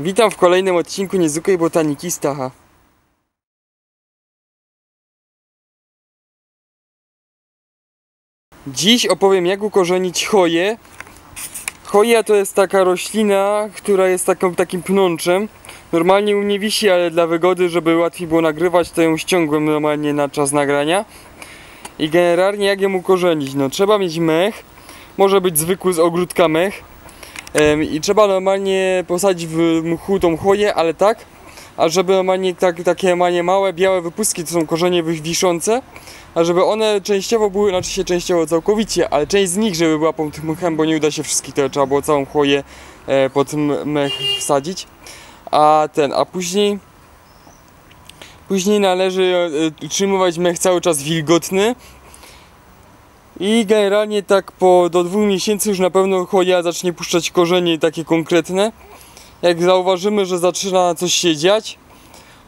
Witam w kolejnym odcinku Niezwykłej Botaniki Stacha. Dziś opowiem jak ukorzenić choję. Choja to jest taka roślina, która jest taką, takim pnączem. Normalnie u mnie wisi, ale dla wygody, żeby łatwiej było nagrywać, to ją ściągłem normalnie na czas nagrania. I generalnie jak ją ukorzenić? No trzeba mieć mech, może być zwykły z ogródka mech. I trzeba normalnie posadzić w mchu tą chłoję, ale tak, a żeby normalnie tak, takie normalnie małe, białe wypustki, to są korzenie wi- wiszące, a żeby one częściowo były, znaczy się częściowo całkowicie, ale część z nich, żeby była pod tym mchem, bo nie uda się wszystkich, to trzeba było całą chłoję e, pod mech wsadzić. A ten, a później później należy e, utrzymywać mech cały czas wilgotny, i generalnie tak po do dwóch miesięcy już na pewno choja zacznie puszczać korzenie takie konkretne. Jak zauważymy, że zaczyna coś się dziać,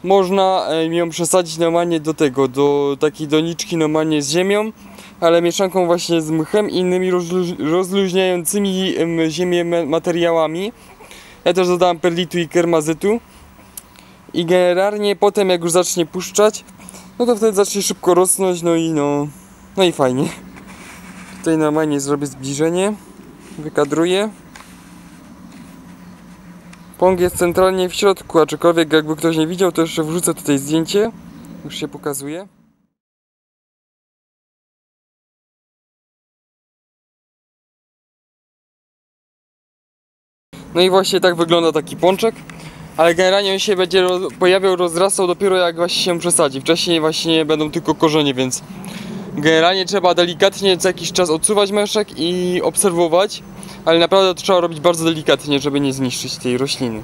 można ją przesadzić normalnie do tego, do takiej doniczki normalnie z ziemią, ale mieszanką właśnie z mchem i innymi rozluź- rozluźniającymi em, ziemię materiałami. Ja też dodałem perlitu i kermazytu. I generalnie potem jak już zacznie puszczać, no to wtedy zacznie szybko rosnąć, no i no, no i fajnie. Tutaj normalnie zrobię zbliżenie. Wykadruję. Pąk jest centralnie w środku, aczkolwiek jakby ktoś nie widział, to jeszcze wrzucę tutaj zdjęcie. Już się pokazuje. No i właśnie tak wygląda taki pączek. Ale generalnie on się będzie pojawiał, rozrastał dopiero jak właśnie się przesadzi. Wcześniej właśnie będą tylko korzenie, więc Generalnie trzeba delikatnie co jakiś czas odsuwać meszek i obserwować, ale naprawdę to trzeba robić bardzo delikatnie, żeby nie zniszczyć tej rośliny.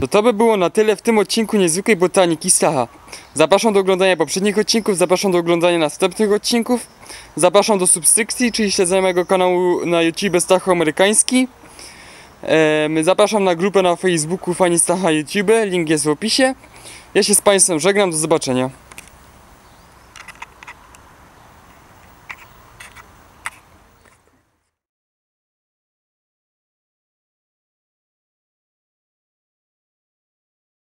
To to by było na tyle w tym odcinku Niezwykłej Botaniki Stacha. Zapraszam do oglądania poprzednich odcinków, zapraszam do oglądania następnych odcinków, zapraszam do subskrypcji, czyli śledzenia mojego kanału na YouTube Stachu Amerykański. Zapraszam na grupę na Facebooku Fani Stacha YouTube, link jest w opisie. Ja się z Państwem żegnam, do zobaczenia.